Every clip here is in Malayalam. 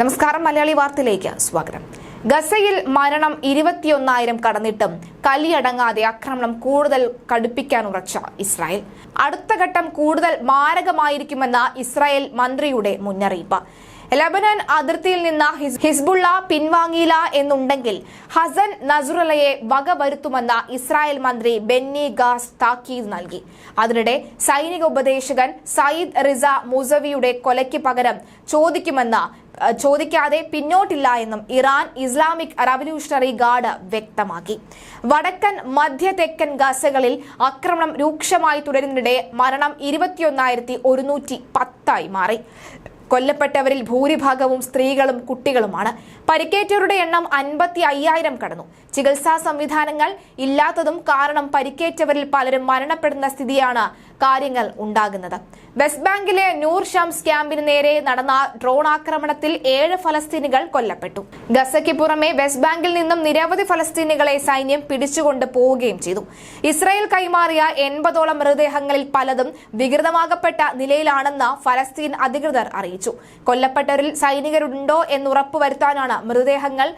നമസ്കാരം മലയാളി വാർത്തയിലേക്ക് സ്വാഗതം. ഗസയിൽ മരണം ഇരുപത്തിയൊന്നായിരം കടന്നിട്ടും കലിയടങ്ങാതെ ആക്രമണം കൂടുതൽ കടുപ്പിക്കാൻ ഉറച്ച ഇസ്രായേൽ. അടുത്ത ഘട്ടം കൂടുതൽ മാരകമായിരിക്കുമെന്ന ഇസ്രായേൽ മന്ത്രിയുടെ മുന്നറിയിപ്പ്. ലബനൻ അതിർത്തിയിൽ നിന്ന് ഹിസ്- ഹിസ്ബുള്ള പിൻവാങ്ങിയില്ല എന്നുണ്ടെങ്കിൽ ഹസൻ നസുറലയെ വകവരുത്തുമെന്ന ഇസ്രായേൽ മന്ത്രി ബെന്നി ഗാസ് താക്കീത് നൽകി. അതിനിടെ സൈനിക ഉപദേശകൻ സയ്യിദ് റിസ മുസവിയുടെ കൊലയ്ക്ക് പകരം ചോദിക്കുമെന്ന് ചോദിക്കാതെ പിന്നോട്ടില്ല എന്നും ഇറാൻ ഇസ്ലാമിക് റവല്യൂഷണറി ഗാർഡ് വ്യക്തമാക്കി. വടക്കൻ മധ്യ തെക്കൻ ഗസകളിൽ ആക്രമണം രൂക്ഷമായി തുടരുന്നതിനിടെ മരണം ഇരുപത്തിയൊന്നായിരത്തി ഒരുന്നൂറ്റി പത്തായി മാറി. കൊല്ലപ്പെട്ടവരിൽ ഭൂരിഭാഗവും സ്ത്രീകളും കുട്ടികളുമാണ്. പരിക്കേറ്റവരുടെ എണ്ണം അൻപത്തി അയ്യായിരം കടന്നു. ചികിത്സാ സംവിധാനങ്ങൾ ഇല്ലാത്തതും കാരണം പരിക്കേറ്റവരിൽ പലരും മരണപ്പെടുന്ന സ്ഥിതിയാണ് കാര്യങ്ങൾ ഉണ്ടാകുന്നത്. വെസ്റ്റ് ബാങ്കിലെ നൂർ ഷംസ് ക്യാമ്പിന് നേരെ നടന്ന ഡ്രോൺ ആക്രമണത്തിൽ ഏഴ് ഫലസ്തീനികൾ കൊല്ലപ്പെട്ടു. ഗസയ്ക്ക് പുറമെ വെസ്റ്റ് ബാങ്കിൽ നിന്നും നിരവധി ഫലസ്തീനികളെ സൈന്യം പിടിച്ചുകൊണ്ട് പോവുകയും ചെയ്തു. ഇസ്രായേൽ കൈമാറിയ എൺപതോളം മൃതദേഹങ്ങളിൽ പലതും വികൃതമാകപ്പെട്ട നിലയിലാണെന്ന് ഫലസ്തീൻ അധികൃതർ അറിയിച്ചു. കൊല്ലപ്പെട്ടവരിൽ സൈനികരുണ്ടോ എന്ന് ഉറപ്പുവരുത്താനാണ് മൃതദേഹങ്ങൾ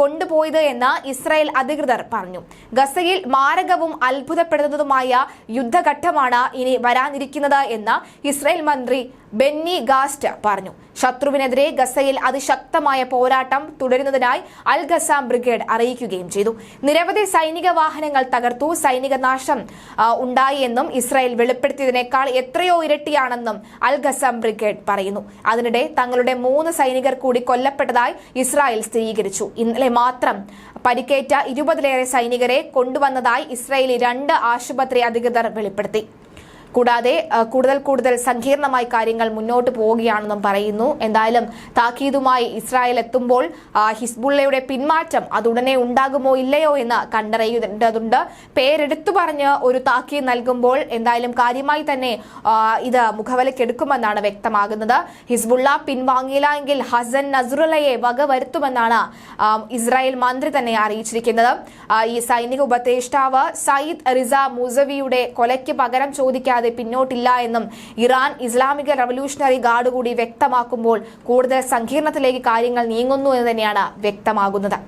കൊണ്ടുപോയത് എന്ന് ഇസ്രായേൽ അധികൃതർ പറഞ്ഞു. ഗസയിൽ മാരകവും അത്ഭുതപ്പെടുന്നതുമായ യുദ്ധഘട്ടമാണ് ഇനി വരാനിരിക്കുന്നത് എന്ന് ഇസ്രായേൽ മന്ത്രി ബെന്നി ഗാസ്റ്റ് പറഞ്ഞു. ശത്രുവിനെതിരെ ഗസയിൽ അതിശക്തമായ പോരാട്ടം തുടരുന്നതിനായി അൽ ഗസാം ബ്രിഗേഡ് അറിയിക്കുകയും ചെയ്തു. നിരവധി സൈനിക വാഹനങ്ങൾ തകർത്തു. സൈനിക നാശം ഉണ്ടായി എന്നും ഇസ്രായേൽ വെളിപ്പെടുത്തിയതിനേക്കാൾ എത്രയോ ഇരട്ടിയാണെന്നും അൽ ഗസാം ബ്രിഗേഡ് പറയുന്നു. അതിനിടെ തങ്ങളുടെ മൂന്ന് സൈനികർ കൂടി കൊല്ലപ്പെട്ടതായി ഇസ്രായേൽ സ്ഥിരീകരിച്ചു. ഇന്നലെ മാത്രം പരിക്കേറ്റ ഇരുപതിലേറെ സൈനികരെ കൊണ്ടുവന്നതായി ഇസ്രായേലി രണ്ട് ആശുപത്രി അധികൃതർ വെളിപ്പെടുത്തി. കൂടാതെ കൂടുതൽ കൂടുതൽ സങ്കീർണമായി കാര്യങ്ങൾ മുന്നോട്ട് പോവുകയാണെന്നും പറയുന്നു. എന്തായാലും താക്കീതുമായി ഇസ്രായേൽ എത്തുമ്പോൾ ഹിസ്ബുള്ളയുടെ പിന്മാറ്റം അതുടനെ ഉണ്ടാകുമോ ഇല്ലയോ എന്ന് കണ്ടറിയേണ്ടതുണ്ട്. പേരെടുത്തു പറഞ്ഞ് ഒരു താക്കീത് നൽകുമ്പോൾ എന്തായാലും കാര്യമായി തന്നെ ഇത് മുഖവിലക്കെടുക്കുമെന്നാണ് വ്യക്തമാകുന്നത്. ഹിസ്ബുള്ള പിൻവാങ്ങിയില്ല എങ്കിൽ ഹസൻ നസറുലയെ വക വരുത്തുമെന്നാണ് ഇസ്രായേൽ മന്ത്രി തന്നെ അറിയിച്ചിരിക്കുന്നത്. ഈ സൈനിക ഉപദേഷ്ടാവ് സയ്യിദ് റിസ മുസവിയുടെ കൊലയ്ക്ക് പകരം ചോദിക്കാതെ പിന്നോട്ടില്ല എന്നും ഇറാൻ ഇസ്ലാമിക റവല്യൂഷണറി ഗാർഡ് കൂടി വ്യക്തമാക്കുമ്പോൾ കൂടുതൽ സങ്കീർണത്തിലേക്ക് കാര്യങ്ങൾ നീങ്ങുന്നു എന്ന് തന്നെയാണ് വ്യക്തമാകുന്നത്.